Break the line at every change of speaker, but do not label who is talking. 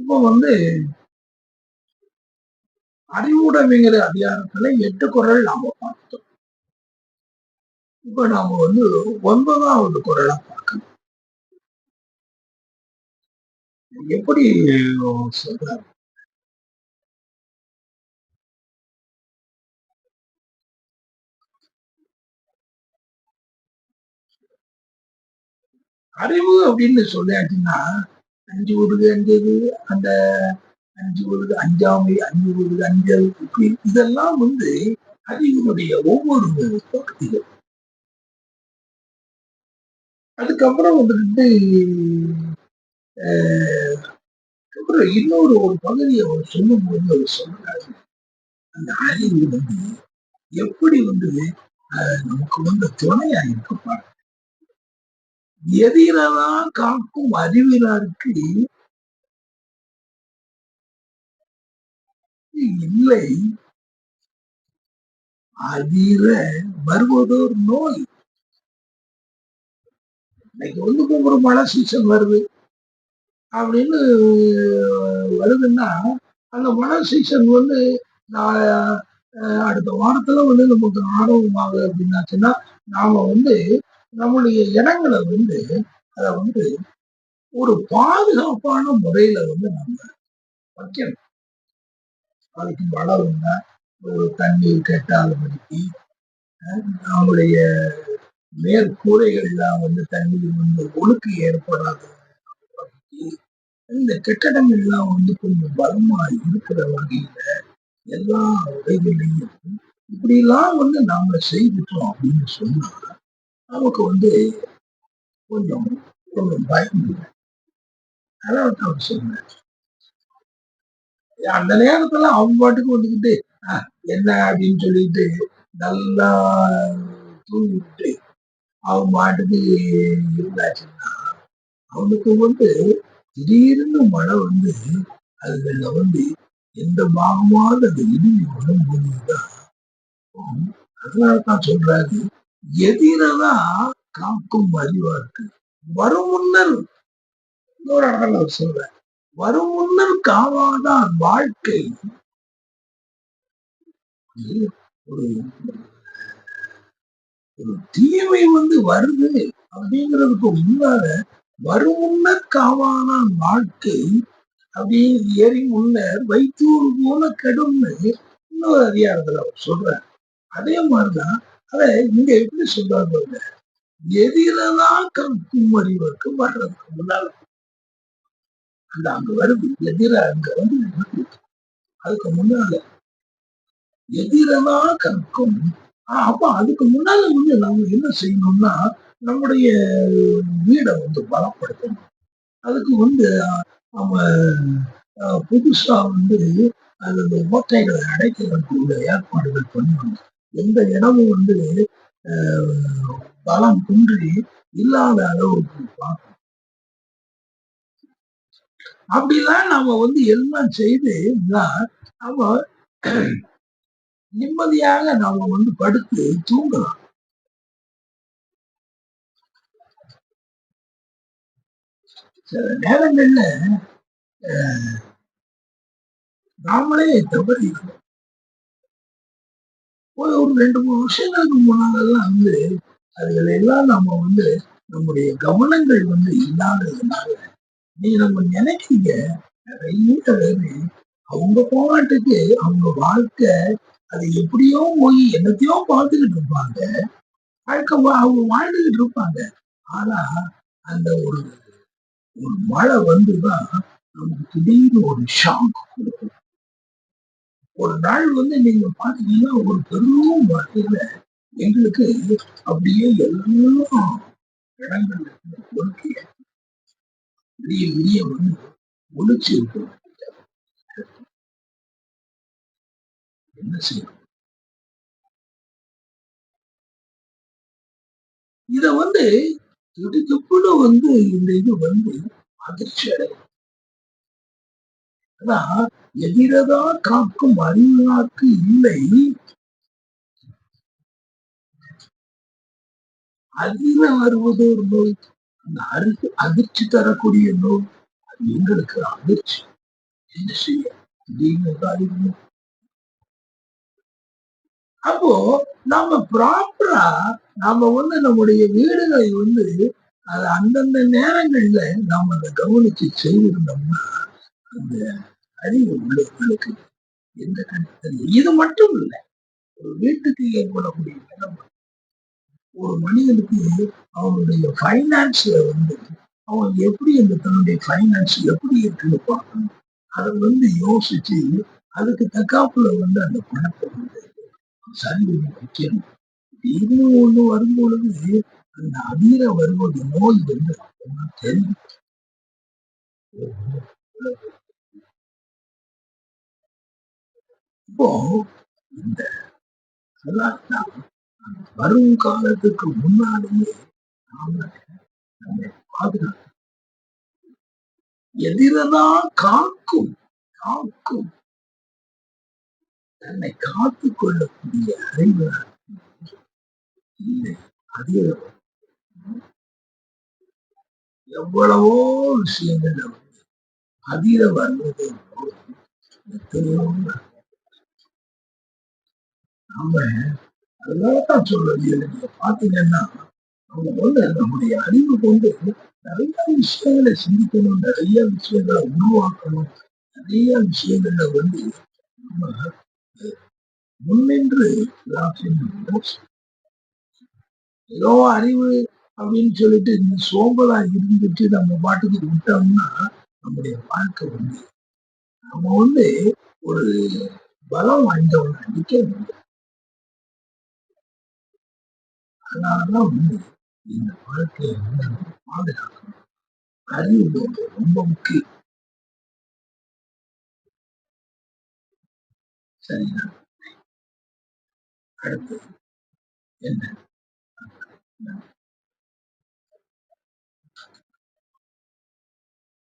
இப்போ வந்து அறிவுடைமைங்கிற அதிகாரத்துல எட்டு குரல் நாம பார்த்தோம். இப்ப நாம வந்து ஒன்பதாவது குரலா பார்க்கணும் எப்படி சொல்றாரு? அறிவு அப்படின்னு சொல்லியாச்சுன்னா அஞ்சு உருது அஞ்சது அந்த அஞ்சு உருது அஞ்சாமை அஞ்சு உருது அஞ்சல். இப்படி இதெல்லாம் வந்து அறிவினுடைய ஒவ்வொரு பகுதிகள். அதுக்கப்புறம் வந்துட்டு அப்புறம் இன்னொரு ஒரு பகுதியை அவர் சொல்லும் போது அவர் சொல்றாரு. அந்த அறிவு வந்து எப்படி வந்து நமக்கு வந்து துணையா இருக்கப்பாரு எதிரெல்லாம் காக்கும் அறிவிலாருக்கு இல்லை. அதிர வருவதோர் நோய். இன்னைக்கு வந்து ஒரு மழை சீசன் வருது. அப்படின்னு வருதுன்னா அந்த மழை சீசன் வந்து அடுத்த வாரத்துல வந்து நமக்கு ஆர்வமாக அப்படின்னாச்சுன்னா நாம வந்து நம்முடைய இனங்களை வந்து அதை வந்து ஒரு பாதுகாப்பான முறையில வந்து நம்ம வைக்கணும். அதுக்கு மழை ஒரு தண்ணீர் கெட்டாதபடிக்கு நம்முடைய மேற்கூரைகள்லாம் வந்து தண்ணீர் வந்து ஒழுக்கு ஏற்படாத இந்த கட்டடங்கள்லாம் வந்து கொஞ்சம் பலமா இருக்கிற வகையில எல்லா உடைகளையும் இப்படிலாம் வந்து நாம செய்துட்டோம் அப்படின்னு சொன்னா நமக்கு வந்து கொஞ்சம் கொஞ்சம் பயம் அதான் அவர் சொன்னார். அந்த நேரத்துல அவங்க பாட்டுக்கு வந்துக்கிட்டு என்ன அப்படின்னு சொல்லிட்டு நல்லா தூங்கிட்டு அவன் பாட்டுக்கு இருந்தாச்சுன்னா அவனுக்கு வந்து திடீர்னு மழை வந்து அதுல வந்து எந்த பாகமாக அது இடிஞ்சு அதனால தான் சொல்றாரு. எதிரதான் காக்கும் அறிவார்க்கு வரும் முன்னர் இன்னொரு இடத்துல சொல்ற வரும் முன்னர் காவாதான் வாழ்க்கை. ஒரு ஒரு தீமை வந்து வருது அப்படிங்கிறதுக்கு முன்னால வரும் முன்னர் காவாதான் வாழ்க்கை அப்படின்னு ஏறி முன்னர் வைத்தூர் போல கெடும்னு இன்னொரு அதிகாரத்துல அவர் சொல்ற அதே மாதிரிதான் அத இங்க எப்படி சொல்றாங்க? எதிரதான் கற்கும் அறிவுக்கு வர்றதுக்கு முன்னால. அந்த அங்க வருது. எதிர அங்க வந்து அதுக்கு முன்னால. எதிரதான் கற்கும் அப்ப அதுக்கு முன்னால வந்து நம்ம என்ன செய்யணும்னா நம்முடைய வீடை வந்து பலப்படுத்தணும். அதுக்கு வந்து நம்ம புதுசா வந்து அந்த ஓட்டைகளை அடைக்கிறதுக்குள்ள ஏற்பாடுகள் பண்ணுவாங்க. எந்த இடமும் வந்து பலம் குன்றி இல்லாத அளவுக்கு பார்க்கும் அப்படிலாம் நாம வந்து எல்லாம் செய்து நாம நிம்மதியாக நாம வந்து படுத்து தூங்கலாம். சில நேரங்கள்ல நாமளே தவறி ஒரு ரெண்டு மூணு வருஷங்களுக்கு முன்னாலெல்லாம் வந்து அதுகளெல்லாம் எல்லாம் நம்ம வந்து நம்முடைய கவனங்கள் வந்து இல்லாததுனால நீ நம்ம நினைக்கிறீங்க நிறைய பேரு அவங்க போராட்டுக்கு அவங்க வாழ்க்கை அது எப்படியோ போய் என்னத்தையோ பார்த்துக்கிட்டு இருப்பாங்க. வாழ்க்கை அவங்க வாழ்ந்துகிட்டு இருப்பாங்க. ஆனா அந்த ஒரு ஒரு மழை வந்துதான் நமக்கு திடீர்னு ஒரு ஷாக் கொடுக்கும். ஒரு நாள் வந்து நீங்க பாத்தீங்கன்னா ஒரு பெரும் வகையில எங்களுக்கு அப்படியே எல்லா இடங்கள்ல ஒழுக்கிய விடிய விடிய வந்து ஒழிச்சு என்ன செய்யும் இத வந்து திடுத்துப்புன்னு வந்து இந்த இது வந்து அதிர்ச்சி அடையும். எதிரதா காக்கும் அறிவாக்கு இல்லை. அதிர வருவது ஒரு நோய். அந்த அரு அதிர்ச்சி தரக்கூடிய நோய். அது எங்களுக்கு அதிர்ச்சி. என்ன செய்ய? திடீர்னு அப்போ நாம ப்ராப்பரா நாம வந்து நம்முடைய வீடுகளை வந்து அது அந்தந்த நேரங்கள்ல நாம அதை கவனிச்சு செய்திருந்தோம்னா அந்த அறிவு உள்ளவர்களுக்கு எந்த கட்டத்தில் இது மட்டும் இல்லை ஒரு வீட்டுக்கு ஏற்படக்கூடிய நிலம் ஒரு மனிதனுக்கு அவனுடைய ஃபைனான்ஸ்ல வந்து அவன் எப்படி அந்த தன்னுடைய ஃபைனான்ஸ் எப்படி இருக்குன்னு பார்க்கணும். அதை வந்து யோசிச்சு அதுக்கு தக்காப்புல வந்து அந்த பணத்தை வந்து சரி வைக்கணும். திடீர்னு ஒண்ணு வரும்பொழுது அந்த அதிர வருவது நோய் வந்து தெரியும். இப்போ இந்த கலாச்சாரம் வரும் காலத்துக்கு முன்னாடியே நாம நம்மை பாதுகாக்க எதிரதான் காக்கும் காக்கும். தன்னை காத்துக் கொள்ளக்கூடிய அறிவு இல்லை அதே எவ்வளவோ விஷயங்கள் வந்து அதிர வருவதை எத்தனையோ நாம அதனாலதான் சொல்றது நீங்க பாத்தீங்கன்னா நம்ம வந்து நம்முடைய அறிவு கொண்டு நிறைய விஷயங்களை சிந்திக்கணும் நிறைய விஷயங்களை உருவாக்கணும் நிறைய விஷயங்கள்ல வந்து நம்ம முன்னின்று ஏதோ அறிவு அப்படின்னு சொல்லிட்டு இந்த சோம்பலா இருந்துட்டு நம்ம பாட்டுக்கு விட்டோம்னா நம்முடைய வாழ்க்கை வந்து நம்ம வந்து ஒரு பலம் வாய்ந்தவங்க நிக்க முடியும் அதனாலதான் வந்து இந்த வாழ்க்கையை வந்து நம்ம பாதுகாக்கணும் அறிவு வந்து ரொம்ப முக்கியம் சரிங்களா அடுத்து என்ன